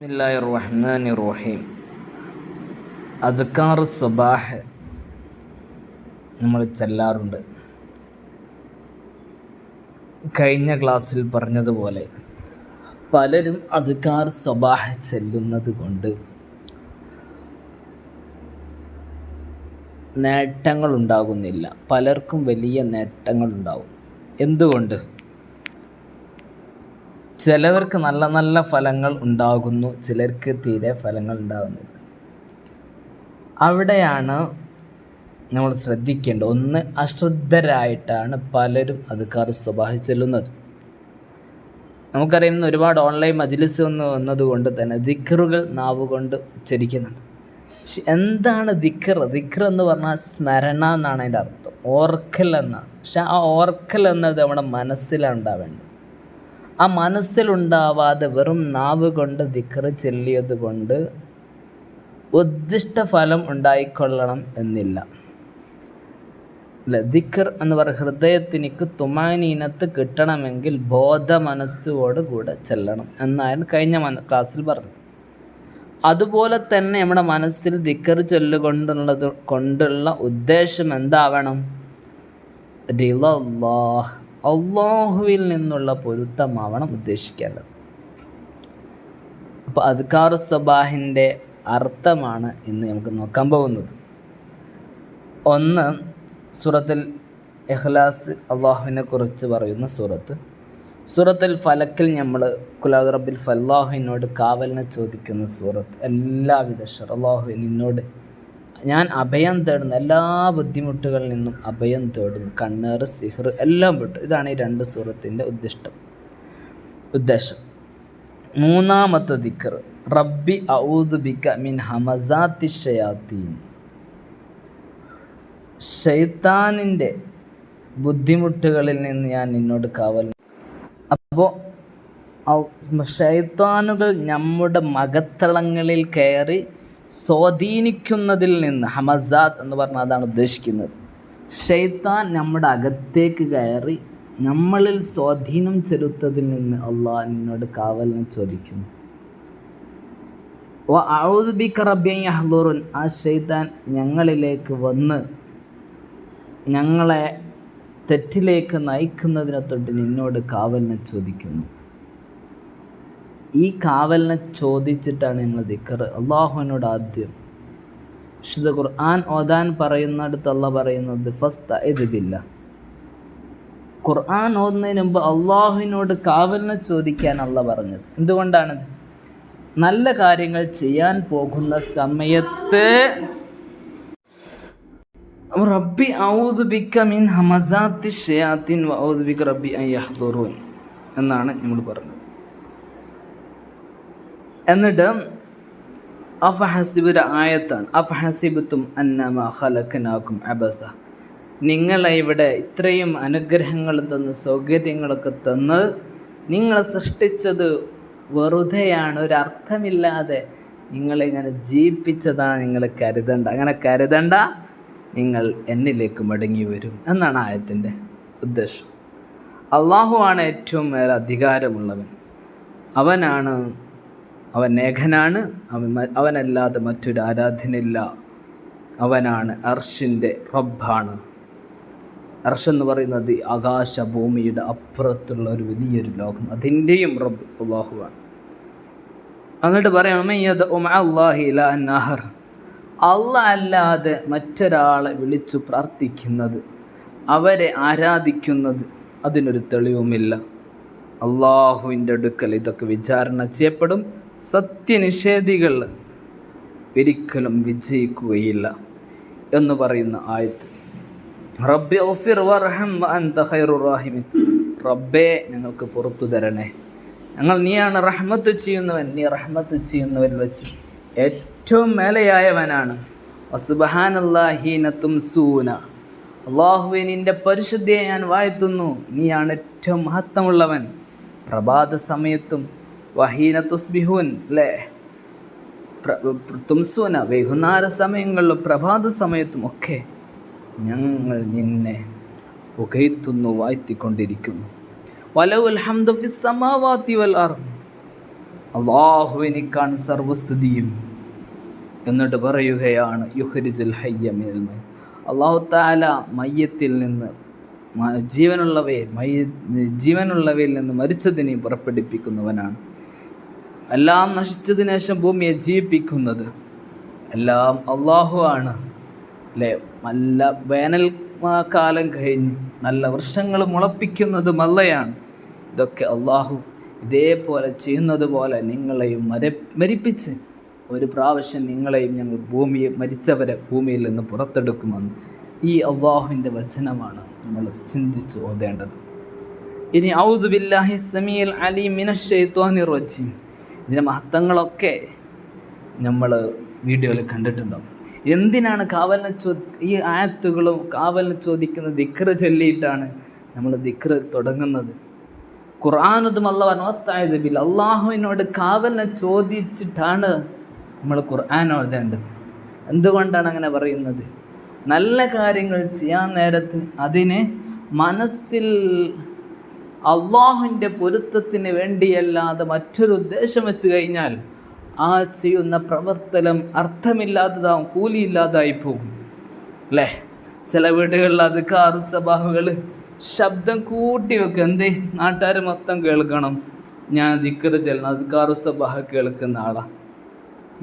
ബിസ്മില്ലാഹിർ റഹ്മാനിർ റഹീം നമ്മൾ ചെല്ലാറുണ്ട്. കഴിഞ്ഞ ക്ലാസ്സിൽ പറഞ്ഞതുപോലെ പലരും അദ്കാർ സബാഹ് ചെല്ലുന്നത് കൊണ്ട് നേട്ടങ്ങൾ ഉണ്ടാകുന്നില്ല പലർക്കും വലിയ നേട്ടങ്ങളുണ്ടാവും. എന്തുകൊണ്ട്? ചിലവർക്ക് നല്ല നല്ല ഫലങ്ങൾ ഉണ്ടാകുന്നു ചിലർക്ക് തീരെ ഫലങ്ങൾ ഉണ്ടാകുന്നില്ല. അവിടെയാണ് നമ്മൾ ശ്രദ്ധിക്കേണ്ടത്. ഒന്ന് അശ്രദ്ധരായിട്ടാണ് പലരും അതുക്കാർ സ്വഭാവം ചെല്ലുന്നത്. നമുക്കറിയുന്ന ഒരുപാട് ഓൺലൈൻ മജിലിസ് ഒന്ന് വന്നതുകൊണ്ട് തന്നെ ദിക്കറുകൾ നാവുകൊണ്ട് ഉച്ചരിക്കുന്നുണ്ട്. പക്ഷെ എന്താണ് ദിക്കർ ദിക്കർ എന്ന് പറഞ്ഞാൽ സ്മരണ എന്നാണ് അതിന്റെ അർത്ഥം. ഓർക്കൽ എന്നാണ്. പക്ഷെ ആ ഓർക്കൽ എന്നത് നമ്മുടെ മനസ്സിലാണ് ഉണ്ടാവേണ്ടത്. ആ മനസ്സിലുണ്ടാവാതെ വെറും നാവ് കൊണ്ട് ദിക്കറ് ചെല്ലിയത് കൊണ്ട് ഉദ്ദിഷ്ട ഫലം ഉണ്ടായിക്കൊള്ളണം എന്നില്ല. ദിക്കർ എന്ന് പറയുന്ന ഹൃദയത്തിനിക്ക് തുമാനീനത്ത് കിട്ടണമെങ്കിൽ ബോധ മനസ്സോട് കൂടെ ചെല്ലണം എന്നാണ് കഴിഞ്ഞ ക്ലാസ്സിൽ പറഞ്ഞത്. അതുപോലെ തന്നെ നമ്മുടെ മനസ്സിൽ ദിക്കർ ചൊല്ലുകൊണ്ടുള്ളത് കൊണ്ടുള്ള ഉദ്ദേശം എന്താവണം? അള്ളാഹുവിൽ നിന്നുള്ള പൊരുത്തമാവണം ഉദ്ദേശിക്കേണ്ടത്. അപ്പോൾ അദ്കാർ സബാഹിന്റെ അർത്ഥമാണ് ഇന്ന് നമുക്ക് നോക്കാൻ പോകുന്നത്. ഒന്ന് സൂറത്തിൽ എഹ്ലാസ് അള്ളാഹുവിനെ കുറിച്ച് പറയുന്ന സൂറത്ത്. സൂറത്തിൽ ഫലക്കിൽ നമ്മൾ കുലാദ് റബ്ബിൽ ഫല്ലാഹുവിനോട് കാവലിനെ ചോദിക്കുന്ന സൂറത്ത്. എല്ലാവിധ ഷർ അള്ളാഹു നിന്നോട് ഞാൻ അഭയം തേടുന്നു. എല്ലാ ബുദ്ധിമുട്ടുകളിൽ നിന്നും അഭയം തേടുന്നു. കണ്ണേർ സിഹർ എല്ലാം വിട്ടു ഇതാണ് ഈ രണ്ട് സൂറത്തിന്റെ ഉദ്ദിഷ്ടം ഉദ്ദേശം. മൂന്നാമത്തെ ദിക്കർ റബ്ബി ഔദ് ബിക മിൻ ഹമസാത്തി ഷയാത്തീൻ. ഷെയ്ത്താനിന്റെ ബുദ്ധിമുട്ടുകളിൽ നിന്ന് ഞാൻ നിന്നോട് കാവൽ. അപ്പോൾ ഷെയ്ത്താനുകൾ നമ്മുടെ മകത്തളങ്ങളിൽ കയറി സ്വാധീനിക്കുന്നതിൽ നിന്ന് ഹമസാദ് എന്ന് പറഞ്ഞാൽ അതാണ് ഉദ്ദേശിക്കുന്നത്. ഷെയ്ത്താൻ നമ്മുടെ അകത്തേക്ക് കയറി നമ്മളിൽ സ്വാധീനം ചെലുത്തതിൽ നിന്ന് അള്ളാഹ് എന്നോട് കാവലിനെ ചോദിക്കുന്നു. ഓ ഔദ്ബിക്ക റബ്ബിയഹ്ലൂറുൻ ആ ഷെയ്ത്താൻ ഞങ്ങളിലേക്ക് വന്ന് ഞങ്ങളെ തെറ്റിലേക്ക് നയിക്കുന്നതിനെ തൊട്ട് നിന്നോട് കാവലിനെ ചോദിക്കുന്നു. ഈ കാവലിനെ ചോദിച്ചിട്ടാണ് നമ്മൾ ദിക്കർ അള്ളാഹുവിനോട് ആദ്യം. വിശുദ്ധ ഖുർആൻ ഓതാൻ പറയുന്നിടത്ത് അല്ല പറയുന്നത് ഫസ്റ്റ് ഇതില്ല ഖുർആൻ ഓതുന്നതിന് മുമ്പ് അള്ളാഹുവിനോട് കാവലിനെ ചോദിക്കാൻ അല്ല പറഞ്ഞത്. എന്തുകൊണ്ടാണ് നല്ല കാര്യങ്ങൾ ചെയ്യാൻ പോകുന്ന സമയത്ത് റബ്ബി ഔദു ബിക്ക മിൻ ഹമസാത്തി ഷയാത്തിൻ ഔദു ബിക്ക റബ്ബി അൻ യഹ്ദുറൂൻ എന്നാണ് നമ്മൾ പറഞ്ഞത്. എന്നിട്ട് അഫഹസിബുര ആയത്താണ്. അഫഹസിബുത്തും അന്നമ ഖലഖനാക്കും അബസ. നിങ്ങളെ ഇവിടെ ഇത്രയും അനുഗ്രഹങ്ങൾ തന്ന് സൗകര്യങ്ങളൊക്കെ തന്ന് നിങ്ങളെ സൃഷ്ടിച്ചത് വെറുതെയാണ്. ഒരർത്ഥമില്ലാതെ നിങ്ങളിങ്ങനെ ജീവിപ്പിച്ചതാണ് നിങ്ങൾ കരുതണ്ട. അങ്ങനെ കരുതണ്ട നിങ്ങൾ എന്നിലേക്ക് മടങ്ങി വരും എന്നാണ് ആയത്തിന്റെ ഉദ്ദേശം. അള്ളാഹു ആണ് ഏറ്റവും മേലെ അധികാരമുള്ളവൻ അവനാണ് അവൻ ഏകനാണ് അവൻ അവനല്ലാതെ മറ്റൊരു ആരാധനയില്ല. അവനാണ് അർഷിന്റെ റബ്ബാണ്. അർഷ് എന്ന് പറയുന്നത് ആകാശ ഭൂമിയുടെ അപ്പുറത്തുള്ള ഒരു വലിയൊരു ലോകം. അതിന്റെയും റബ്ബ് അള്ളാഹുവാണ്. എന്നിട്ട് പറയാം അള്ളാഹർ അല്ല അല്ലാതെ മറ്റൊരാളെ വിളിച്ചു പ്രാർത്ഥിക്കുന്നത് അവരെ ആരാധിക്കുന്നത് അതിനൊരു തെളിവുമില്ല. അള്ളാഹുവിന്റെ അടുക്കൽ ഇതൊക്കെ വിചാരണ ചെയ്യപ്പെടും. സത്യനിഷേധികൾ ഒരിക്കലും വിജയിക്കുകയില്ല എന്ന് പറയുന്ന ആയത്ത്. റബ്ബെ ഒഫിർ വർഹം റബ്ബെ ഞങ്ങൾക്ക് പുറത്തു തരണേ. ഞങ്ങൾ നീയാണ് റഹ്മത്ത് ചെയ്യുന്നവൻ. നീ റഹ്മത്ത് ചെയ്യുന്നവൻ വെച്ച് ഏറ്റവും മേലെയായവനാണ്. വസുബഹാനല്ലാഹീനത്തും സൂന അള്ളാഹുവെ നിന്റെ പരിശുദ്ധിയെ ഞാൻ വാഴ്ത്തുന്നു. നീയാണ് ഏറ്റവും മഹത്വമുള്ളവൻ. പ്രഭാത സമയത്തും വഹീന തുസ്ബിഹുൻ അല്ലേ? തുംസൂന വൈകുന്നേര സമയങ്ങളിലും പ്രഭാത സമയത്തും ഒക്കെ ഞങ്ങൾ നിന്നെ പുകയത്തുന്നു വാഴ്ത്തിക്കൊണ്ടിരിക്കുന്നു. വലവുൽ വൽ അള്ളാഹുവിനിക്കാണ് സർവസ്തുതിയും. എന്നിട്ട് പറയുകയാണ് യുഹരിജുൽ ഹയ്യ അള്ളാഹു താല മയ്യത്തിൽ നിന്ന് ജീവനുള്ളവയെ മയ്യ ജീവനുള്ളവയിൽ നിന്ന് മരിച്ചതിനെ പുറപ്പെടുപ്പിക്കുന്നവനാണ് എല്ലാം നശിച്ചതിനു ശേഷം ഭൂമിയെ ജീവിപ്പിക്കുന്നത് എല്ലാം അള്ളാഹു ആണ്. അല്ലേ? നല്ല വേനൽ കാലം കഴിഞ്ഞ് നല്ല വൃക്ഷങ്ങൾ മുളപ്പിക്കുന്നത് മല്ലയാണ്. ഇതൊക്കെ അള്ളാഹു ഇതേപോലെ ചെയ്യുന്നത് പോലെ നിങ്ങളെയും മര മരിപ്പിച്ച് ഒരു പ്രാവശ്യം നിങ്ങളെയും ഞങ്ങൾ ഭൂമിയെ മരിച്ചവരെ ഭൂമിയിൽ നിന്ന് പുറത്തെടുക്കുമെന്ന് ഈ അള്ളാഹുവിന്റെ വചനമാണ് നമ്മൾ ചിന്തിച്ചു ഓതേണ്ടത്. ഇനി ഔദു ബില്ലാഹി സമീൽ അലി മിനഷ് റജീം. ഇതിന്റെ മഹത്വങ്ങളൊക്കെ നമ്മൾ വീഡിയോയിൽ കണ്ടിട്ടുണ്ടാവും. എന്തിനാണ് കാവലിനെ ചോ ഈ ആയത്തുകളും കാവലിനെ ചോദിക്കുന്ന ദിക്ര ചൊല്ലിയിട്ടാണ് നമ്മൾ ദിക്ര തുടങ്ങുന്നത്? ഖുർആാനതും അല്ല ബിൽ അള്ളാഹുവിനോട് കാവലിനെ ചോദിച്ചിട്ടാണ് നമ്മൾ ഖുർആൻ ഓതേണ്ടത് എന്തുകൊണ്ടാണ് അങ്ങനെ പറയുന്നത്? നല്ല കാര്യങ്ങൾ ചെയ്യാൻ നേരത്ത് അതിനെ മനസ്സിൽ അള്ളാഹുവിന്റെ പൊരുത്തത്തിന് വേണ്ടിയല്ലാതെ മറ്റൊരു ഉദ്ദേശം വെച്ച് കഴിഞ്ഞാൽ ആ ചെയ്യുന്ന പ്രവർത്തനം അർത്ഥമില്ലാത്തതാവും കൂലിയില്ലാതായി പോകും. അല്ലേ? ചില വീടുകളിൽ അധികാർ സ്വഭാവങ്ങൾ ശബ്ദം കൂട്ടി വെക്കും. എന്തേ? നാട്ടുകാർ മൊത്തം കേൾക്കണം. ഞാൻ ദിക്കറ് ചെല്ലണം. അധികാർ സ്വഭാവ കേൾക്കുന്ന ആളാണ്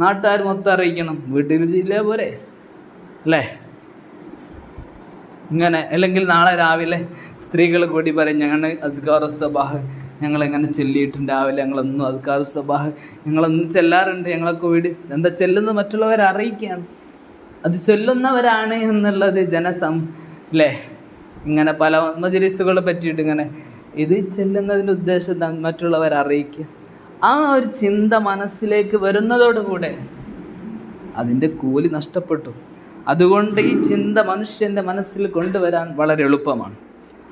നാട്ടുകാർ മൊത്തം അറിയിക്കണം. വീട്ടിൽ ജില്ല പോരെ. അല്ലേ? ഇങ്ങനെ. അല്ലെങ്കിൽ നാളെ രാവിലെ സ്ത്രീകൾ കൂടി പറയും ഞങ്ങൾ അസ്കാർ സബാഹ്. ഞങ്ങൾ എങ്ങനെ ചെല്ലിയിട്ടുണ്ട്? രാവിലെ ഞങ്ങളൊന്നും അസ്കാറു സബാഹ്. ഞങ്ങളൊന്നും ചെല്ലാറുണ്ട്. ഞങ്ങളൊക്കെ വീട് എന്താ ചെല്ലുന്നത് മറ്റുള്ളവരെ അറിയിക്കുകയാണ്. അത് ചൊല്ലുന്നവരാണ് എന്നുള്ളത് ജനസം അല്ലേ ഇങ്ങനെ പല മജലിസുകളെ പറ്റിയിട്ട് ഇങ്ങനെ ഇത് ചെല്ലുന്നതിന്റെ ഉദ്ദേശം? മറ്റുള്ളവരെ അറിയിക്കുക. ആ ഒരു ചിന്ത മനസ്സിലേക്ക് വരുന്നതോടുകൂടെ അതിന്റെ കൂലി നഷ്ടപ്പെട്ടു. അതുകൊണ്ട് ഈ ചിന്ത മനുഷ്യന്റെ മനസ്സിൽ കൊണ്ടുവരാൻ വളരെ എളുപ്പമാണ്.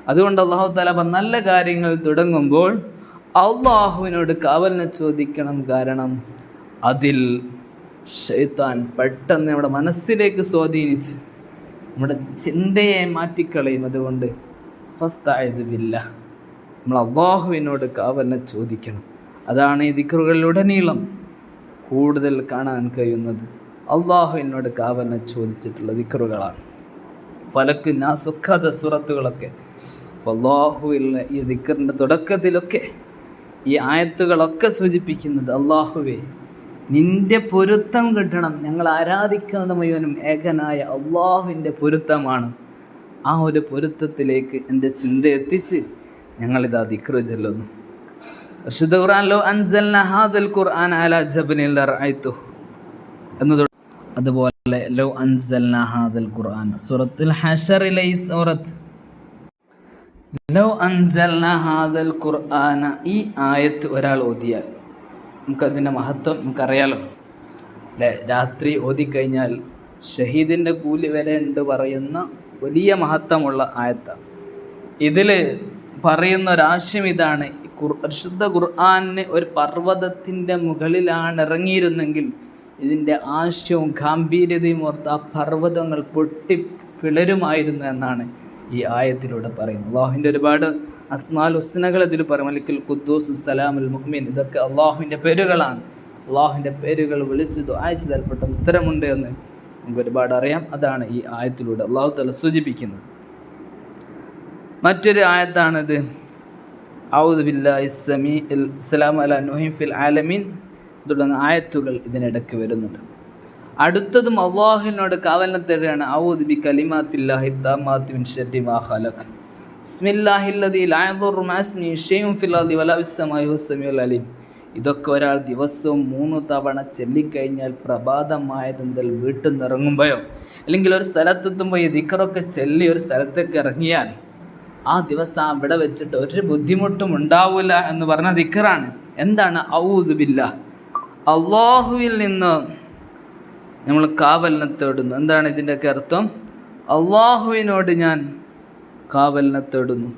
അതുകൊണ്ട് അള്ളാഹു താല നല്ല കാര്യങ്ങൾ തുടങ്ങുമ്പോൾ അള്ളാഹുവിനോട് കാവലിനെ ചോദിക്കണം കാരണം അതിൽ ഷെയ്ത്താൻ പെട്ടെന്ന് നമ്മുടെ മനസ്സിലേക്ക് സ്വാധീനിച്ച് നമ്മുടെ ചിന്തയെ മാറ്റിക്കളയും അതുകൊണ്ട് ഫസ്തായതില്ല നമ്മൾ അള്ളാഹുവിനോട് കാവലിനെ ചോദിക്കണം. അതാണ് ഈ ദിക്കറുകളിലുടനീളം കൂടുതൽ കാണാൻ കഴിയുന്നത്. അള്ളാഹു എന്നോട് കാവലിനെ ചോദിച്ചിട്ടുള്ള ദിക്കറുകളാണ് ഫലക്ക് സുഖത സുറത്തുകളൊക്കെ അള്ളാഹുവിൽ ഈ ദിക്കറിന്റെ തുടക്കത്തിലൊക്കെ ഈ ആയത്തുകളൊക്കെ സൂചിപ്പിക്കുന്നത് അള്ളാഹുവേ നിന്റെ പൊരുത്തം കിട്ടണം. ഞങ്ങൾ ആരാധിക്കുന്നത് മുഴുവനും ഏകനായ അള്ളാഹുവിന്റെ പൊരുത്തമാണ്. ആ ഒരു പൊരുത്തത്തിലേക്ക് എന്റെ ചിന്ത എത്തിച്ച് ഞങ്ങളിതാ ദിക്റ് ചെല്ലുന്നു. വിശുദ്ധ ഖുർആനിലോ അൻസൽ ഹാദൽ ഖുർആൻ അതുപോലെ ലോ അൻസൽ ഖുർആൻ. സൂറത്തുൽ ഹഷറിലെ സൂറത്ത് ഹാദൽ ഖുർആന. ഈ ആയത്ത് ഒരാൾ ഓതിയാൽ നമുക്കതിന്റെ മഹത്വം നമുക്കറിയാലോ. അല്ലേ? രാത്രി ഓതിക്കഴിഞ്ഞാൽ ഷഹീദിന്റെ കൂലി വരെ ഉണ്ട് പറയുന്ന വലിയ മഹത്വമുള്ള ആയത്താണ് ഇതിൽ പറയുന്ന ഒരാശയം ഇതാണ് പരിശുദ്ധ ഖുർആാനിന് ഒരു പർവതത്തിന്റെ മുകളിലാണ് ഇറങ്ങിയിരുന്നെങ്കിൽ ഇതിന്റെ ആശയവും ഗാംഭീര്യതയും ഓർത്ത് ആ പർവതങ്ങൾ പൊട്ടി പിളരുമായിരുന്നു എന്നാണ് ഈ ആയത്തിലൂടെ പറയുന്നു. അള്ളാഹുവിന്റെ ഒരുപാട് അസ്മാൽ ഹുസ്നകൾ ഇതിൽ പറയും. അല്ലെങ്കിൽ ഖുദ്ദൂസ് സലാമുൽ മുഹ്മിൻ ഇതൊക്കെ അള്ളാഹുവിന്റെ പേരുകളാണ്. അള്ളാഹുവിന്റെ പേരുകൾ വിളിച്ച് ദുആയ്ച്ച് തൽപ്പെട്ട ഉത്തരമുണ്ട് എന്ന് നമുക്ക് ഒരുപാട് അറിയാം. അതാണ് ഈ ആയത്തിലൂടെ അള്ളാഹു തല സൂചിപ്പിക്കുന്നത്. മറ്റൊരു ആയത്താണിത്. ഔദു ഇസ്ലാം അല നുഹിം ഫിൽ ആലമീൻ. തുടങ്ങുന്ന ആയത്തുകൾ ഇതിനിടയ്ക്ക് വരുന്നുണ്ട്. അടുത്തതും അള്ളാഹുവിനോട് കാവലിനെ തേടുകയാണ് ഔദ്ബി കലിമാത്തില്ലാഹി ലാ ഷൈഉൻ ഫിൽ അർദി വലാ ഇതൊക്കെ ഒരാൾ ദിവസവും മൂന്ന് തവണ ചെല്ലിക്കഴിഞ്ഞാൽ പ്രഭാതമായതെന്തൽ വീട്ടിൽ നിന്ന് ഇറങ്ങുമ്പോഴോ അല്ലെങ്കിൽ ഒരു സ്ഥലത്തെത്തുമ്പോൾ ഈ ദിക്കറൊക്കെ ചൊല്ലി ഒരു സ്ഥലത്തേക്ക് ഇറങ്ങിയാൽ ആ ദിവസം അവിടെ വെച്ചിട്ട് ഒരു ബുദ്ധിമുട്ടും ഉണ്ടാവില്ല എന്ന് പറഞ്ഞ ദിക്കറാണ്. എന്താണ്? ഔദുബില്ല അള്ളാഹുവിൽ നിന്ന് നമ്മൾ കാവലിനെ തേടുന്നു. എന്താണ് ഇതിന്റെയൊക്കെ അർത്ഥം? അള്ളാഹുവിനോട് ഞാൻ കാവലിനെ തേടുന്നു.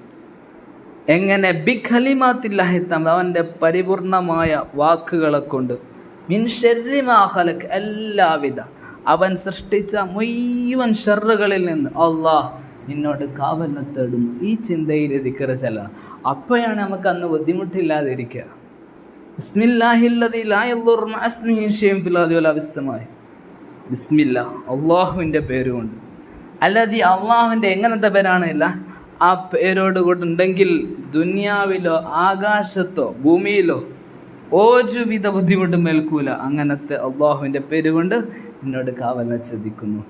എങ്ങനെ? ബിഖലിമാത്തില്ലാഹിത്തം അവന്റെ പരിപൂർണമായ വാക്കുകളെ കൊണ്ട്. മിൻ ഷെറിമാഹലക്ക് എല്ലാവിധ. അവൻ സൃഷ്ടിച്ച മുഴുവൻ ഷെറുകളിൽ നിന്ന് അള്ളാഹ് നിന്നോട് കാവലിനെ തേടുന്നു. ഈ ചിന്തയിൽ ദിക്കറ ചെല്ലണം. അപ്പോഴാണ് നമുക്ക് അന്ന് ബുദ്ധിമുട്ടില്ലാതിരിക്കുക. ബിസ്മില്ലാഹില്ലതി ലാ യദുറു മഅ ഇസ്മിഹി ഷൈഉൻ ബിസ്മില്ല അള്ളാഹുവിന്റെ പേരുകൊണ്ട്. അല്ലാതെ ഈ അള്ളാഹുവിന്റെ എങ്ങനത്തെ പേരാണില്ല ആ പേരോട് കൂട്ടുണ്ടെങ്കിൽ ദുനിയാവിലോ ആകാശത്തോ ഭൂമിയിലോ ഒരുവിധ ബുദ്ധിമുട്ടും മേൽക്കൂല അങ്ങനത്തെ അള്ളാഹുവിന്റെ പേര് കൊണ്ട് എന്നോട് കാവലിനെ ചിന്തിക്കുന്നു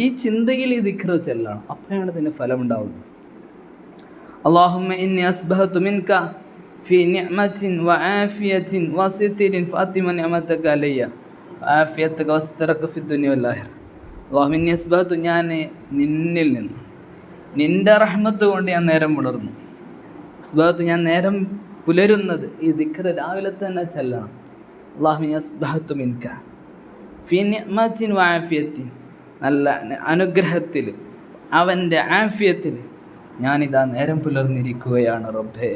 ഈ ചിന്തയിൽ ഈ ദിക്ര ചെല്ലണം അപ്പോഴാണ് അതിന് ഫലമുണ്ടാവുന്നത്. അള്ളാഹുമ്മ ഇന്നി മിൻക നിഅമത്തിൻ ഫാത്തിമ നിഅമത്തക ആഫിയത്ത് കവസ്തറക്ക് ഫിദ്ദുനിവല്ലാഹിർ അള്ളാഹുമിൻ നിസ്ബത്ത് ഞാൻ നിന്നിൽ നിന്ന്. നിന്റെ റഹ്മത്ത് കൊണ്ട് ഞാൻ നേരം പുലർന്നു. അസ്ബാത്ത് ഞാൻ നേരം പുലരുന്നത് ഈ ദിക്ർ രാവിലെ തന്നെ ചെല്ലണം. അള്ളാഹുമിൻ അസ്ബാത്തു മിൻക. ഫി നിഅമത്തിൻ വാഫിയത്തിൻ നല്ല അനുഗ്രഹത്തിൽ അവന്റെ ആഫിയത്തിൽ ഞാനിതാ നേരം പുലർന്നിരിക്കുകയാണ് റബ്ബേ.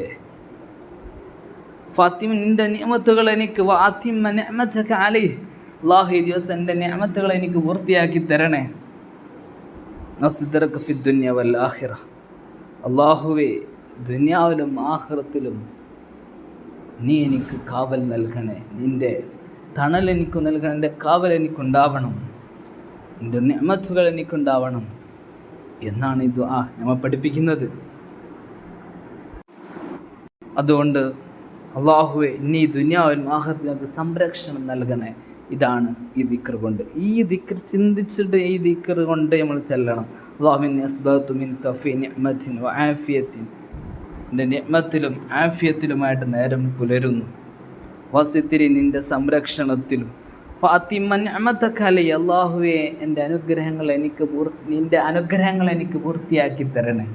ഫാത്തിമ നിന്റെ നിയമത്തുകൾ എനിക്ക് വാത്തിമ നിയമത്തൊക്കെ ആലേ അള്ളാഹു ദിവസം എന്റെ ഞാമത്തുകൾ എനിക്ക് പൂർത്തിയാക്കി തരണേ. നസ്ദറക്ക് ഫി ദുനിയ വൽ ആഖിറ. അള്ളാഹുവേ ദുനിയാവിലും ആഖിറത്തിലും നീ എനിക്ക് കാവൽ നൽകണേ. നിന്റെ തണൽ എനിക്ക് നൽകണം എന്റെ കാവൽ എനിക്കുണ്ടാവണം. എന്റെ നിയമത്തുകൾ എനിക്കുണ്ടാവണം എന്നാണ് ഇത് ആ നമ്മ പഠിപ്പിക്കുന്നത്. അതുകൊണ്ട് അള്ളാഹുവെ നീ ദുനിയാവിലും ആഹൃത്തിനൊക്കെ സംരക്ഷണം നൽകണേ. ഇതാണ് ഈ ദിക്കർ കൊണ്ട്. ഈ ദിക്കർ ചിന്തിച്ചിട്ട് ഈ ദിക്കർ കൊണ്ട് നമ്മൾ ചെല്ലണം. അള്ളാഹുവിൻ അസ്ബത്തുമിൻ കഫി നിഅമത്തിൻ ആഫിയത്തിൻ. എന്റെ നിഅമത്തിലും ആഫിയത്തിലുമായിട്ട് നേരം പുലരുന്നു. വസിത്തിരി നിന്റെ സംരക്ഷണത്തിലും. ഫാത്തിമൻ അമത്തക്കാലി അള്ളാഹുവെ എന്റെ അനുഗ്രഹങ്ങൾ എനിക്ക് പൂർത്തി നിന്റെ അനുഗ്രഹങ്ങൾ എനിക്ക് പൂർത്തിയാക്കി തരണേ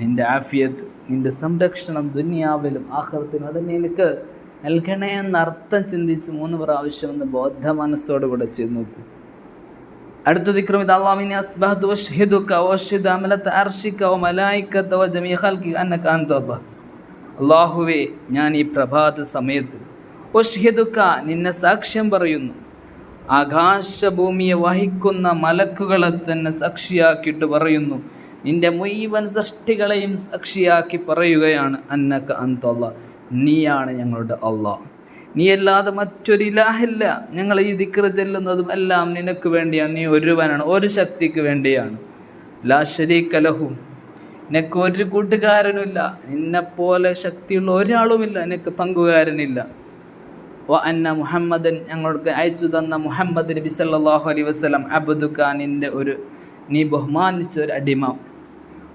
നിന്റെ ആഫിയത്ത് നിന്റെ സംരക്ഷണം ദുനിയാവിലും ആഹ്ലത്തിനും അതന്നെ എനിക്ക് നൽകണേ എന്നർത്ഥം ചിന്തിച്ച് മൂന്ന് പ്രാവശ്യം ഒന്ന് ബോധ മനസ്സോടുകൂടെ ചെയ്ത് നോക്കൂ. അടുത്ത ദിക്രം ഇത് അള്ളാമിനെ അസ്ബഹദു വഷ്ഹിദുക വഷ്ഹിദു അമലത അർഷിക വമലായികത വജമീ ഖൽഖി അന്നക അൻത അള്ളാഹുവേ ഞാൻ ഈ പ്രഭാത സമയത്ത് ഒഷ്ഹിദുക്ക നിന്നെ സാക്ഷ്യം പറയുന്നു. ആകാശഭൂമിയെ വഹിക്കുന്ന മലക്കുകളെ തന്നെ സാക്ഷിയാക്കിയിട്ട് പറയുന്നു. നിന്റെ മുഴുവൻ സൃഷ്ടികളെയും സാക്ഷിയാക്കി പറയുകയാണ് അന്നക്ക അന്തല്ല നീയാണ് ഞങ്ങളുടെ അള്ളാഹ്. നീയല്ലാതെ മറ്റൊരു ഇലാഹില്ല ഞങ്ങൾ ഈ ദിക്ര ചെല്ലുന്നതും എല്ലാം നിനക്ക് വേണ്ടിയാണ്. നീ ഒരുവനാണ്. ഒരു ശക്തിക്ക് വേണ്ടിയാണ്. ലാ ശരീക്ക ലഹു. നിനക്ക് ഒരു കൂട്ടുകാരനുമില്ല. നിന്നെപ്പോലെ ശക്തിയുള്ള ഒരാളുമില്ല. നിനക്ക് പങ്കുകാരനില്ല. വ അന്ന മുഹമ്മദൻ ഞങ്ങൾക്ക് അയച്ചു തന്ന മുഹമ്മദ് നബി സല്ലല്ലാഹു അലൈഹി വസല്ലം അബ്ദുക നിന്റെ ഒരു നീ ബഹുമാനിച്ച ഒരു അടിമ.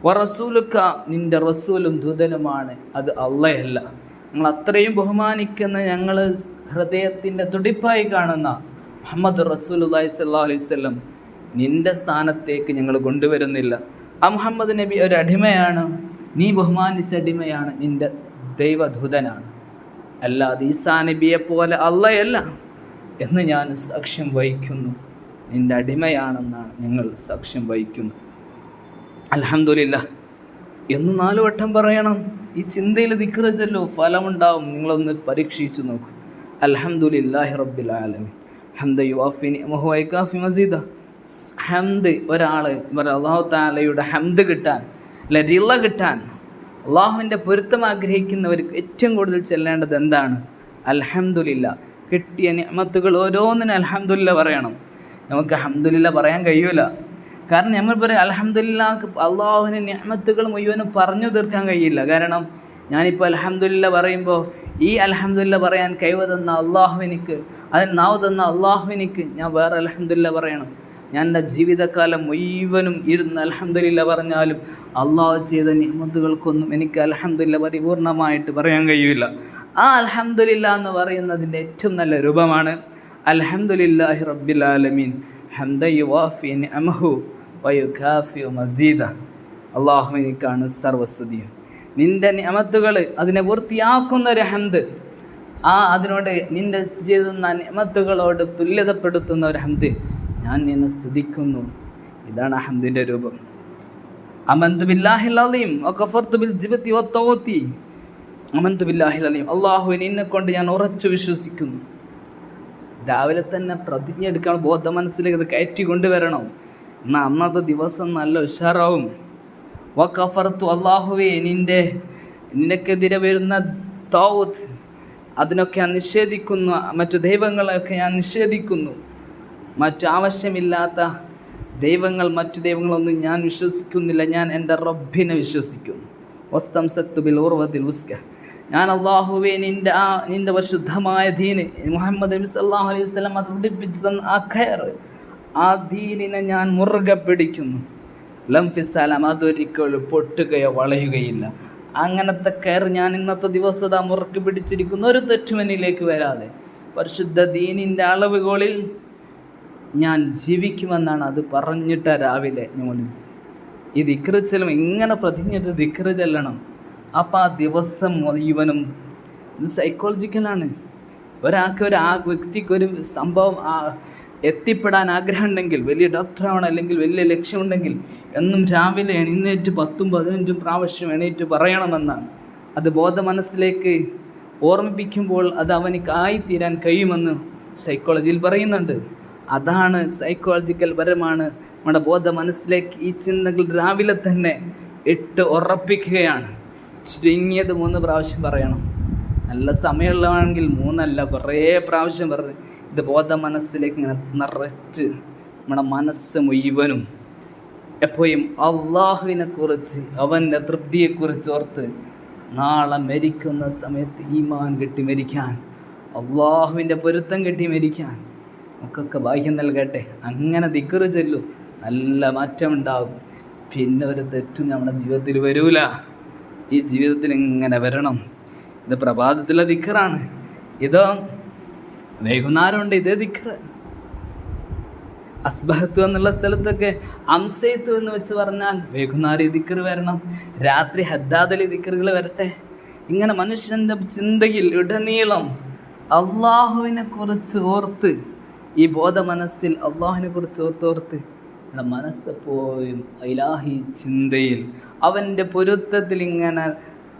വ റസൂലുക്ക നിന്റെ റസൂലും ദുതനുമാണ്. അത് അള്ളയല്ല. ഞങ്ങൾ അത്രയും ബഹുമാനിക്കുന്ന ഞങ്ങൾ ഹൃദയത്തിന്റെ തുടിപ്പായി കാണുന്ന മുഹമ്മദ് റസൂലുല്ലാഹി സ്വല്ലാ അലൈഹി വസല്ലം നിന്റെ സ്ഥാനത്തേക്ക് ഞങ്ങൾ കൊണ്ടുവരുന്നില്ല. ആ മുഹമ്മദ് നബി ഒരു അടിമയാണ്. നീ ബഹുമാനിച്ച അടിമയാണ്. നിന്റെ ദൈവദൂതനാണ്. അല്ലാതെ ഈസാ നബിയെ പോലെ അല്ലയല്ല എന്ന് ഞാൻ സാക്ഷ്യം വഹിക്കുന്നു. നിന്റെ അടിമയാണെന്നാണ് ഞങ്ങൾ സാക്ഷ്യം വഹിക്കുന്നു അലഹമില്ല എന്ന് നാലുവട്ടം പറയണം. ഈ ചിന്തയിൽ ദിക്റച്ചല്ലോ ഫലമുണ്ടാവും. നിങ്ങളൊന്ന് പരീക്ഷിച്ചു നോക്കൂ. അലഹമുല്ലാഹി റബ്ബിൽ ആലമി ഹംദ യുവാഫിനി മസീദ. ഹംദ് ഒരാൾ അള്ളാഹു താലയുടെ ഹംദ് കിട്ടാൻ അല്ലെ റിള കിട്ടാൻ അള്ളാഹുവിന്റെ പൊരുത്തം ആഗ്രഹിക്കുന്നവർക്ക് ഏറ്റവും കൂടുതൽ ചെല്ലേണ്ടത് എന്താണ്? അലഹമുല്ല കിട്ടിയ നിയമത്തുകൾ ഓരോന്നിനും അലഹമുല്ല പറയണം. നമുക്ക് അഹമ്മദില്ല പറയാൻ കഴിയൂല. കാരണം നമ്മൾ പറയും അലഹമില്ല അള്ളാഹുവിന് ഞാമത്തുകൾ മുഴുവനും പറഞ്ഞു തീർക്കാൻ കഴിയില്ല. കാരണം ഞാനിപ്പോൾ അലഹമ്മദില്ല പറയുമ്പോൾ ഈ അലഹമ്മദില്ല പറയാൻ കഴിവ് തന്ന അള്ളാഹുവിനിക്ക് അതിന് നാവ് തന്ന അള്ളാഹുവിനിക്ക് ഞാൻ വേറെ അലഹമ്മദില്ല പറയണം. ഞാൻ എന്റെ ജീവിതകാലം മുഴുവനും ഇരുന്ന് അലഹമ്മദില്ല പറഞ്ഞാലും അള്ളാഹു ചെയ്ത നിയമത്തുകൾക്കൊന്നും എനിക്ക് അലഹമ്മദില്ല പരിപൂർണമായിട്ട് പറയാൻ കഴിയില്ല. ആ അലഹമ്മദില്ല എന്ന് പറയുന്നതിന്റെ ഏറ്റവും നല്ല രൂപമാണ് അലഹമ്മദില്ലാഹി റബ്ബിൽ ആലമീൻ. ഹംദ നിഅമഹു. വയുഖാഫി മസീദ. അള്ളാഹുവിനിക്കാണ് സർവസ്തുതിയും നിന്റെ നിയമത്തുകൾ അതിനെ പൂർത്തിയാക്കുന്ന ഒരു ഹംദ്. ആ അതിനോട് നിന്റെ ചെയ്യുന്ന നിയമത്തുകളോട് തുല്യതപ്പെടുത്തുന്ന ഒരു ഹംദ്. ഞാൻ നിന്നെ സ്തുതിക്കുന്നു. ഇതാണ് അഹന്തിന്റെ രൂപം. അമന്തു ബില്ലാഹിൽ അലീം വഖഫർതു ബിൽ അമന്തു അള്ളാഹു നിന്നെ കൊണ്ട് ഞാൻ ഉറച്ചു വിശ്വസിക്കുന്നു. രാവിലെ തന്നെ പ്രതിജ്ഞ എടുക്കാൻ ബോധ മനസ്സിലേക്ക് ഇത് കയറ്റി കൊണ്ടുവരണം. എന്നാൽ അന്നത്തെ ദിവസം നല്ല ഉഷാറാവും. വക്കഫർത്തു അള്ളാഹുവേ നിന്റെ നിനക്കെതിരെ വരുന്ന തൗത്ത് അതിനൊക്കെ ഞാൻ നിഷേധിക്കുന്നു. മറ്റു ദൈവങ്ങളെയൊക്കെ ഞാൻ നിഷേധിക്കുന്നു. മറ്റു ആവശ്യമില്ലാത്ത ദൈവങ്ങൾ മറ്റു ദൈവങ്ങളൊന്നും ഞാൻ വിശ്വസിക്കുന്നില്ല. ഞാൻ എന്റെ റബ്ബിനെ വിശ്വസിക്കുന്നു. വസ്തം സത്തുബിൽ ഉർവത്തിൽ ഉസ്ക. ഞാൻ അള്ളാഹുവെ നിന്റെ ആ നിന്റെ പരിശുദ്ധമായ ദീന് മുഹമ്മദ് നബി സല്ലാഹു അലൈഹി വസ്ലം അത് പിടിപ്പിച്ചു തന്ന ആ ഖയർ ആ ദീനിനെ ഞാൻ മുറുകെ പിടിക്കുന്നു. ലംഫിസലാം അതൊരിക്കലും പൊട്ടുകയോ വളയുകയില്ല. അങ്ങനത്തെ കയർ ഞാൻ ഇന്നത്തെ ദിവസത മുറുക്കി പിടിച്ചിരിക്കുന്ന. ഒരു തെറ്റുമനിലേക്ക് വരാതെ. പരിശുദ്ധ ദീനിന്റെ അളവുകളിൽ ഞാൻ ജീവിക്കുമെന്നാണ് അത് പറഞ്ഞിട്ട രാവിലെ നമ്മൾ ഈ ദിക്റ് ചെല്ലും ഇങ്ങനെ പ്രതിഞ്ഞിട്ട് ദിക്റ് ചെല്ലണം. അപ്പം ആ ദിവസം മുഴുവനും ഇത് സൈക്കോളജിക്കലാണ് ഒരാൾക്ക് ഒരു ആ വ്യക്തിക്ക് ഒരു സംഭവം എത്തിപ്പെടാൻ ആഗ്രഹമുണ്ടെങ്കിൽ വലിയ ഡോക്ടറാവണം അല്ലെങ്കിൽ വലിയ ലക്ഷ്യമുണ്ടെങ്കിൽ എന്നും രാവിലെ എണീറ്റ് പത്തും പതിനഞ്ചും പ്രാവശ്യം എണീറ്റ് പറയണമെന്നാണ്. അത് ബോധ മനസ്സിലേക്ക് ഓർമ്മിപ്പിക്കുമ്പോൾ അത് അവനിക്ക് ആയിത്തീരാൻ കഴിയുമെന്ന് സൈക്കോളജിയിൽ പറയുന്നുണ്ട്. അതാണ് സൈക്കോളജിക്കൽ പരമാണ്. നമ്മുടെ ബോധ മനസ്സിലേക്ക് ഈ ചിന്തകൾ രാവിലെ തന്നെ ഇട്ട് ഉറപ്പിക്കുകയാണ്. ചുരുങ്ങിയത് മൂന്ന് പ്രാവശ്യം പറയണം. നല്ല സമയമുള്ളതാണെങ്കിൽ മൂന്നല്ല കുറേ പ്രാവശ്യം പറഞ്ഞ് ഇത് ബോധ മനസ്സിലേക്ക് ഇങ്ങനെ നിറച്ച് നമ്മുടെ മനസ്സ് മുഴുവനും എപ്പോഴും അള്ളാഹുവിനെ കുറിച്ച് അവന്റെ തൃപ്തിയെക്കുറിച്ച് ഓർത്ത് നാളെ മരിക്കുന്ന സമയത്ത് ഈമാൻ കെട്ടി മരിക്കാൻ അള്ളാഹുവിന്റെ പൊരുത്തം കെട്ടി മരിക്കാൻ നമുക്കൊക്കെ ഭാഗ്യം നൽകട്ടെ. അങ്ങനെ ദിക്കറ് ചെല്ലു നല്ല മാറ്റം ഉണ്ടാകും. പിന്നെ ഒരു തെറ്റും നമ്മുടെ ജീവിതത്തിൽ വരൂല. ഈ ജീവിതത്തിൽ എങ്ങനെ വരണം. ഇത് പ്രഭാതത്തിലെ ദിക്കറാണ് ഇതോ വൈകുന്നേരമുണ്ട് ഇതേ ദിക്കറ് അസ്ബഹത്തു എന്നുള്ള സ്ഥലത്തൊക്കെ അംസയത്തു എന്ന് വെച്ച് പറഞ്ഞാൽ വൈകുന്നേരം ഈ ദിക്കറ് വരണം രാത്രി ഹദ്ദാദലി ദിക്കറുകൾ വരട്ടെ. ഇങ്ങനെ മനുഷ്യന്റെ ചിന്തയിൽ ഉടനീളം അള്ളാഹുവിനെ കുറിച്ച് ഓർത്ത് ഈ ബോധ മനസ്സിൽ അള്ളാഹുവിനെ കുറിച്ച് ഓർത്ത് നമ്മുടെ മനസ്സെപ്പോഴും ഇലാഹി ചിന്തയിൽ അവന്റെ പൊരുത്തത്തിൽ ഇങ്ങനെ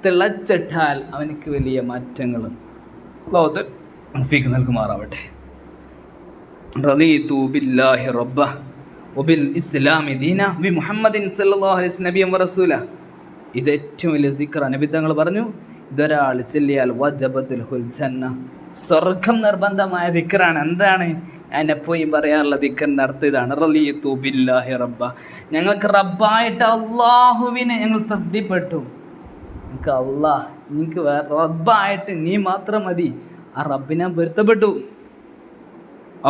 തിളച്ചിട്ടാൽ അവനക്ക് വലിയ മാറ്റങ്ങളും. അള്ളാഹു ഫീക്ക് നൽകുമാറാവട്ടെ. ഇതേറ്റവും ബില്ലാഹി റബ്ബ ഇസ്ലാമി വലിയ സിക്ര പറഞ്ഞു. ഇതൊരാൾ ചെല്ലിയാൽ വജബത്തുൽ സ്വർഗം നിർബന്ധമായ ദിക്കറാണ് എന്താണ്? എന്നെ പോയി പറയാനുള്ള ദിക്കറിന്റെ അർത്ഥം ഇതാണ്. ബില്ലാഹി റബ്ബ. ഞങ്ങൾക്ക് റബ്ബായിട്ട് അള്ളാഹുവിനെ ഞങ്ങൾ തൃപ്തിപ്പെട്ടു. എനിക്ക് അള്ളാഹ് നിങ്ങൾക്ക് റബ്ബായിട്ട് നീ മാത്രം മതി. ആ റബ്ബിനെ പൊരുത്തപ്പെട്ടു.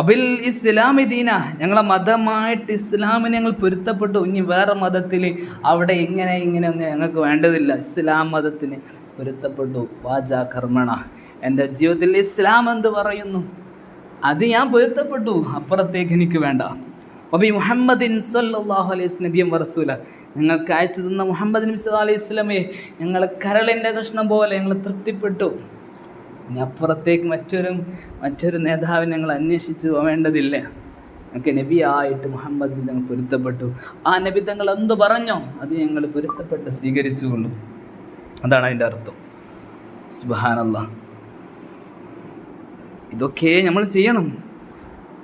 അബിൽ ഇസ്ലാമി ദീന ഞങ്ങളെ മതമായിട്ട് ഇസ്ലാമിനെ ഞങ്ങൾ പൊരുത്തപ്പെട്ടു. ഇനി വേറെ മതത്തിൽ അവിടെ ഇങ്ങനെ ഇങ്ങനെ ഒന്നും ഞങ്ങൾക്ക് വേണ്ടതില്ല. ഇസ്ലാം മതത്തിന് പൊരുത്തപ്പെട്ടു. വാജാ കർമ്മണ. എന്റെ ജീവിതത്തിൽ ഇസ്ലാം എന്ത് പറയുന്നു? അത് ഞാൻ പൊരുത്തപ്പെട്ടു. അപ്പുറത്തേക്ക് എനിക്ക് വേണ്ട. അബി മുഹമ്മദിൻ സല്ലല്ലാഹു അലൈഹി നബിയം വറസൂല ഞങ്ങൾക്ക് അയച്ചു തന്ന മുഹമ്മദ് നബി അലൈഹി സ്വലമേ ഞങ്ങൾ കരളിന്റെ കഷ്ണം പോലെ ഞങ്ങൾ തൃപ്തിപ്പെട്ടു. ഇനി അപ്പുറത്തേക്ക് മറ്റൊരു മറ്റൊരു നേതാവിനെ ഞങ്ങൾ അന്വേഷിച്ച് പോവേണ്ടതില്ല. ഞങ്ങൾക്ക് നബിയായിട്ട് മുഹമ്മദ് ഞങ്ങൾ പൊരുത്തപ്പെട്ടു. ആ നബി തങ്ങൾ എന്ത് പറഞ്ഞോ അത് ഞങ്ങൾ പൊരുത്തപ്പെട്ട് സ്വീകരിച്ചുകൊള്ളു. അതാണ് അതിന്റെ അർത്ഥം. സുബാനല്ല ഇതൊക്കെ നമ്മൾ ചെയ്യണം.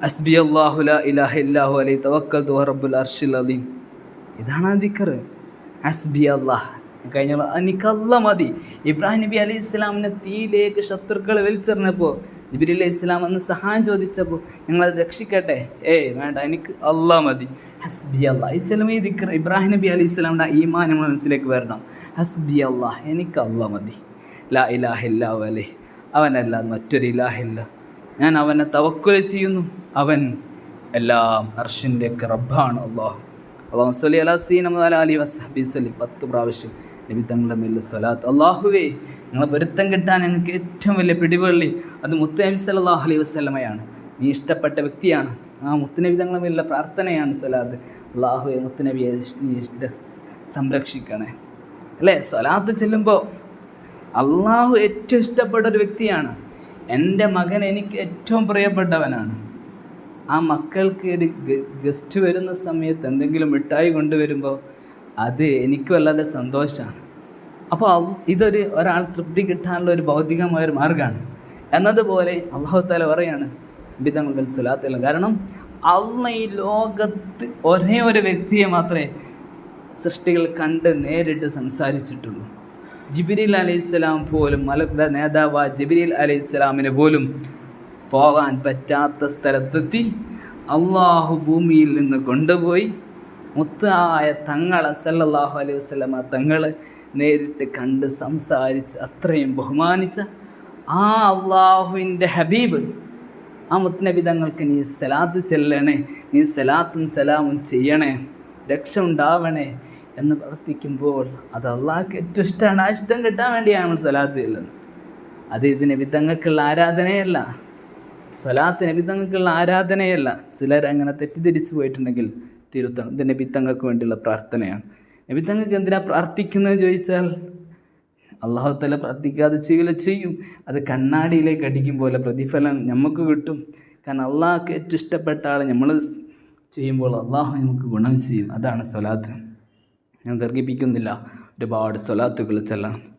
അസ്ബി അള്ളാഹുല ഇലാഹ ഇല്ലാഹു അലൈ തവക്കൽ റബ്ബുൽ അർഷിൽ അലീം ഇതാണ് ദിക്കർ അസ്ബി അള്ളാഹ് കഴിഞ്ഞ എനിക്കല്ല മതി. ഇബ്രാഹിം നബി അലൈഹി ഇസ്ലാമിനെ തീയിലേക്ക് ശത്രുക്കൾ വലിച്ചെറിഞ്ഞപ്പോൾ ജിബിരി അലൈഹി ഇസ്ലാം എന്ന് സഹായം ചോദിച്ചപ്പോൾ ഞങ്ങളത് രക്ഷിക്കട്ടെ? ഏയ് വേണ്ട എനിക്ക് അല്ല മതി. ഹസ്ബി അള്ളാഹ് ഈ ചില മീ ദിക്കർ ഇബ്രാഹിം നബി അലൈഹി ഇസ്ലാമിന്റെ ഈമാൻ നമ്മൾ മനസ്സിലേക്ക് വരണം. ഹസ്ബി അള്ളാ എനിക്ക് അല്ല മതി. ലാ ഇലാഹില്ലാ അലൈ അവനല്ലാതെ മറ്റൊരു ഇലാഹില്ല ഞാൻ അവനെ തവക്കുല ചെയ്യുന്നു. അവൻ എല്ലാം അർഷിന്റെ ഒക്കെ റബ്ബാണ് അള്ളാഹു അള്ളാഹു സ്വലി അലാ സീൻ അലി വസ്ഹബി സ്വലി പത്ത് പ്രാവശ്യം നബി തങ്ങളുടെ മേലെ സലാത്ത് അള്ളാഹുവേ ഞങ്ങളെ പൊരുത്തം കിട്ടാൻ ഞങ്ങൾക്ക് ഏറ്റവും വലിയ പിടിവള്ളി അത് മുത്തനബി സല്ലാഹു അലൈഹി വസ്ലമയാണ് നീ ഇഷ്ടപ്പെട്ട വ്യക്തിയാണ്. ആ മുത്തുനബി തങ്ങളുടെ മേലുള്ള പ്രാർത്ഥനയാണ് സലാത്ത് അള്ളാഹുവെ മുത്തുനബിയെ നീ സംരക്ഷിക്കണേ. അല്ലേ? സലാത്ത് ചെല്ലുമ്പോൾ അള്ളാഹു ഏറ്റവും ഇഷ്ടപ്പെട്ട ഒരു വ്യക്തിയാണ്. എന്റെ മകൻ എനിക്ക് ഏറ്റവും പ്രിയപ്പെട്ടവനാണ്. ആ മക്കൾക്ക് ഒരു ഗസ്റ്റ് വരുന്ന സമയത്ത് എന്തെങ്കിലും മിഠായി കൊണ്ടുവരുമ്പോൾ അത് എനിക്ക് വല്ലാതെ സന്തോഷമാണ് അപ്പോൾ ഇതൊരു ഒരാൾ തൃപ്തി കിട്ടാനുള്ള ഒരു ഭൗതികമായ ഒരു മാർഗമാണ് എന്നതുപോലെ അള്ളാഹു താല പറയാണ് ബിതങ്ങൾ സുലാത്തല്ല കാരണം അള്ള ഈ ലോകത്ത് ഒരേ ഒരു വ്യക്തിയെ മാത്രമേ സൃഷ്ടികൾ കണ്ട് നേരിട്ട് സംസാരിച്ചിട്ടുള്ളൂ. ജിബിരിൽ അലൈഹിസ്സലാം പോലും മലയുടെ നേതാവ് ജിബിരിൽ അലൈഹിസ്സലാമിനെ പോലും പോകാൻ പറ്റാത്ത സ്ഥലത്തെത്തി അള്ളാഹു ഭൂമിയിൽ നിന്ന് കൊണ്ടുപോയി മുത്തായ തങ്ങളെ സല്ലല്ലാഹു അലൈഹി വസ്ലമ തങ്ങളെ നേരിട്ട് കണ്ട് സംസാരിച്ച് അത്രയും ബഹുമാനിച്ച ആ അള്ളാഹുവിന്റെ ഹബീബ് ആ മുത്തനബി തങ്ങൾക്ക് നീ സലാത്ത് ചെല്ലണേ നീ സലാത്തും സലാമും ചെയ്യണേ രക്ഷ ഉണ്ടാവണേ എന്ന് പ്രാർത്ഥിക്കുമ്പോൾ അത് അള്ളാഹ്ക്ക് ഏറ്റവും ഇഷ്ടമാണ് ആ ഇഷ്ടം കിട്ടാൻ വേണ്ടിയാണ് നമ്മൾ സലാത്ത് ചെല്ലുന്നത്. അത് ഇത് നബി തങ്ങൾക്കുള്ള ആരാധനയല്ല. സ്വലാത്ത് നബി തങ്ങൾക്കുള്ള ആരാധനയല്ല. ചിലർ അങ്ങനെ തെറ്റിദ്ധരിച്ചു പോയിട്ടുണ്ടെങ്കിൽ തിരുത്തണം. ഇത് നബി തങ്ങൾക്ക് വേണ്ടിയുള്ള പ്രാർത്ഥനയാണ്. നബി തങ്ങൾക്ക് എന്തിനാ പ്രാർത്ഥിക്കുന്നത് ചോദിച്ചാൽ അള്ളാഹു തല പ്രാർത്ഥിക്കാതെ ചെയ്യില്ല ചെയ്യും. അത് കണ്ണാടിയിലേക്ക് അടിക്കും പോലെ പ്രതിഫലം നമുക്ക് കിട്ടും. കാരണം അള്ളാഹ്ക്ക് ഏറ്റവും ഇഷ്ടപ്പെട്ട ആൾ നമ്മൾ ചെയ്യുമ്പോൾ അള്ളാഹു നമുക്ക് ഗുണം ചെയ്യും. അതാണ് സ്വലാത്ത്. ഞാൻ ദർഘിപ്പിക്കുന്നില്ല. ഒരുപാട് സ്വലാത്തുകൾ ചെല്ലണം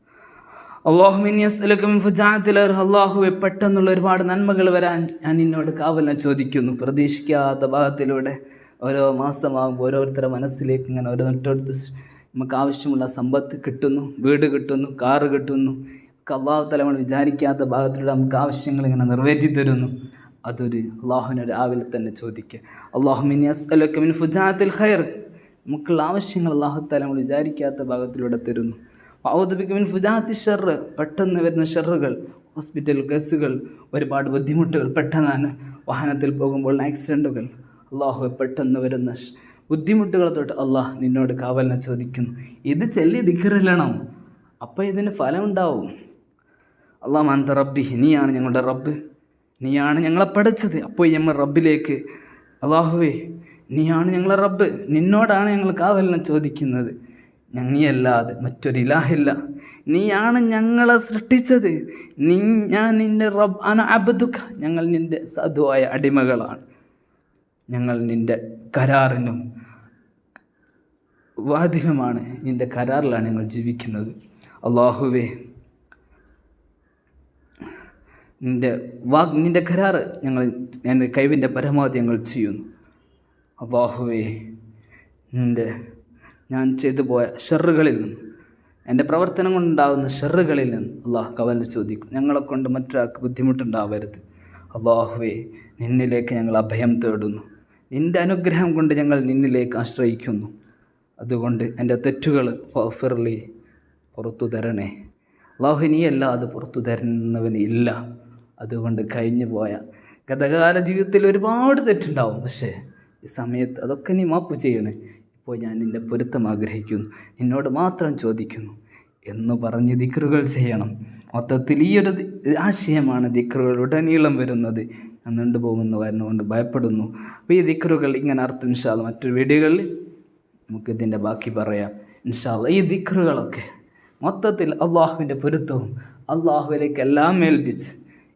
അള്ളാഹു പെട്ടെന്നുള്ള ഒരുപാട് നന്മകൾ വരാൻ ഞാൻ നിന്നോട് കാവലിനെ ചോദിക്കുന്നു. പ്രതീക്ഷിക്കാത്ത ഭാഗത്തിലൂടെ ഓരോ മാസമാകുമ്പോൾ ഓരോരുത്തരുടെ മനസ്സിലേക്ക് ഇങ്ങനെ ഓരോ ഓരോരുത്തടുത്ത് നമുക്ക് ആവശ്യമുള്ള സമ്പത്ത് കിട്ടുന്നു വീട് കിട്ടുന്നു കാറ് കിട്ടുന്നു. ഒക്കെ അള്ളാഹു തല നമ്മൾ വിചാരിക്കാത്ത ഭാഗത്തിലൂടെ നമുക്ക് ആവശ്യങ്ങൾ ഇങ്ങനെ നിറവേറ്റി തരുന്നു. അതൊരു അള്ളാഹുവിനെ രാവിലെ തന്നെ ചോദിക്കുക. അള്ളാഹുമിൻ ഫുജാത്തിൽ ഖൈർ. നമുക്കുള്ള ആവശ്യങ്ങൾ അള്ളാഹു തല നമ്മൾ വിചാരിക്കാത്ത ഭാഗത്തിലൂടെ തരുന്നു. ഔദബിക്കമിൻ ഫുജാത്തി ഷെറ് പെട്ടെന്ന് വരുന്ന ഷെറുകൾ ഹോസ്പിറ്റൽ കേസുകൾ ഒരുപാട് ബുദ്ധിമുട്ടുകൾ പെട്ടെന്നാണ് വാഹനത്തിൽ പോകുമ്പോൾ ആക്സിഡന്റുകൾ. അള്ളാഹു പെട്ടെന്ന് വരുന്ന ബുദ്ധിമുട്ടുകളെ തൊട്ട് അള്ളാഹ് നിന്നോട് കാവലിനെ ചോദിക്കുന്നു. ഇത് ചെല്ലി ദിക്കറില്ലണം അപ്പോൾ ഇതിന് ഫലം ഉണ്ടാവും. അള്ളാഹ് മന്ത റബ്ബി നീയാണ് ഞങ്ങളുടെ റബ്ബ്. നീയാണ് ഞങ്ങളെ പഠിച്ചത് അപ്പോൾ നമ്മൾ റബ്ബിലേക്ക് അള്ളാഹുവേ നീയാണ് ഞങ്ങളെ റബ്ബ്. നിന്നോടാണ് ഞങ്ങൾ കാവലിനെ ചോദിക്കുന്നത്. നീയല്ലാതെ മറ്റൊരു ഇലാഹില്ല. നീയാണ് ഞങ്ങളെ സൃഷ്ടിച്ചത്. നീ ഞാൻ നിന്റെ റബ്ബ് അന അബ്ദുഖ ഞങ്ങൾ നിന്റെ സാധുവായ അടിമകളാണ്. ഞങ്ങൾ നിന്റെ കരാറിനും വാതിലുമാണ്. നിന്റെ കരാറിലാണ് ഞങ്ങൾ ജീവിക്കുന്നത്. അള്ളാഹുവേ നിന്റെ വാഗ് നിന്റെ കരാറ് ഞങ്ങൾ ഞാൻ കഴിവിന്റെ പരമാവധി ഞങ്ങൾ ചെയ്യുന്നു. അള്ളാഹുവേ നിന്റെ ഞാൻ ചെയ്തു പോയ ഷെറുകളിൽ നിന്ന് എന്റെ പ്രവർത്തനം കൊണ്ടുണ്ടാകുന്ന ഷെറുകളിൽ നിന്ന് അള്ളാഹ് കവലിന് ചോദിക്കും. ഞങ്ങളെ കൊണ്ട് മറ്റൊരാൾക്ക് ബുദ്ധിമുട്ടുണ്ടാവരുത്. അള്ളാഹുവേ നിന്നിലേക്ക് ഞങ്ങൾ അഭയം തേടുന്നു. നിന്റെ അനുഗ്രഹം കൊണ്ട് ഞങ്ങൾ നിന്നിലേക്ക് ആശ്രയിക്കുന്നു. അതുകൊണ്ട് എന്റെ തെറ്റുകൾ ഫർലി പുറത്തു തരണേ. അള്ളാഹു നീയല്ലാതെ പുറത്തു തരുന്നവന് ഇല്ല. അതുകൊണ്ട് കഴിഞ്ഞു പോയ ഗതകാല ജീവിതത്തിൽ ഒരുപാട് തെറ്റുണ്ടാവും. പക്ഷേ ഈ സമയത്ത് അതൊക്കെ നീ മാപ്പ് ചെയ്യണേ. ഇപ്പോൾ ഞാൻ നിന്റെ പൊരുത്തം ആഗ്രഹിക്കുന്നു. നിന്നോട് മാത്രം ചോദിക്കുന്നു. എന്ന് പറഞ്ഞ് ദിക്റുകൾ ചെയ്യണം. മൊത്തത്തിൽ ഈ ഒരു ആശയമാണ് ദിക്റുകൾ ഉടനീളം വരുന്നത്. നീണ്ടുപോകുമെന്ന് വരുന്നതുകൊണ്ട് ഭയപ്പെടുന്നു. അപ്പോൾ ഈ ദിക്റുകൾ ഇങ്ങനെ അർത്ഥം ഇൻഷാല്ല മറ്റൊരു വീഡിയോകളിൽ നമുക്കിതിന്റെ ബാക്കി പറയാം. ഇൻഷാല്ല ഈ ദിക്റുകളൊക്കെ മൊത്തത്തിൽ അള്ളാഹുവിന്റെ പൊരുത്തവും അള്ളാഹുവിലേക്ക് എല്ലാം ഏൽപ്പിച്ച്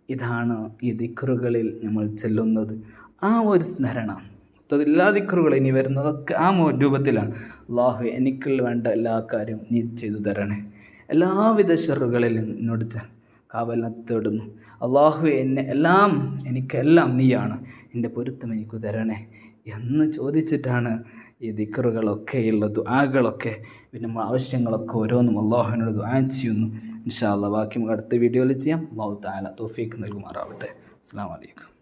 ഇതാണ് ഈ ദിക്റുകളിൽ നമ്മൾ ചെല്ലുന്നത്. ആ ഒരു സ്മരണ മൊത്തത്തിൽ എല്ലാ ദിക്റുകളും ഇനി വരുന്നതൊക്കെ ആ രൂപത്തിലാണ്. അള്ളാഹു എനിക്ക് വേണ്ട എല്ലാ കാര്യവും നീ ചെയ്തു തരണേ. എല്ലാവിധ ഷെറുകളിൽ നിന്നോട് എന്നോട് ച- കാവലിനെ തേടുന്നു. അള്ളാഹു എന്നെ എല്ലാം എനിക്കെല്ലാം നീയാണ്. എന്റെ പൊരുത്തം എനിക്ക് തരണേ. എന്ന് ചോദിച്ചിട്ടാണ് ഈ ദിക്കറുകളൊക്കെയുള്ള ദുആകളൊക്കെ പിന്നെ ആവശ്യങ്ങളൊക്കെ ഓരോന്നും അള്ളാഹുവിനോട് ദുആ ചെയ്യുന്നു. ഇൻഷാ അള്ളാഹ്. ബാക്കി നമുക്ക് അടുത്ത വീഡിയോയിൽ ചെയ്യാം. അള്ളാഹു താല തോഫീക്ക് നൽകുമാറാവട്ടെ. അസ്സാം വലൈക്കും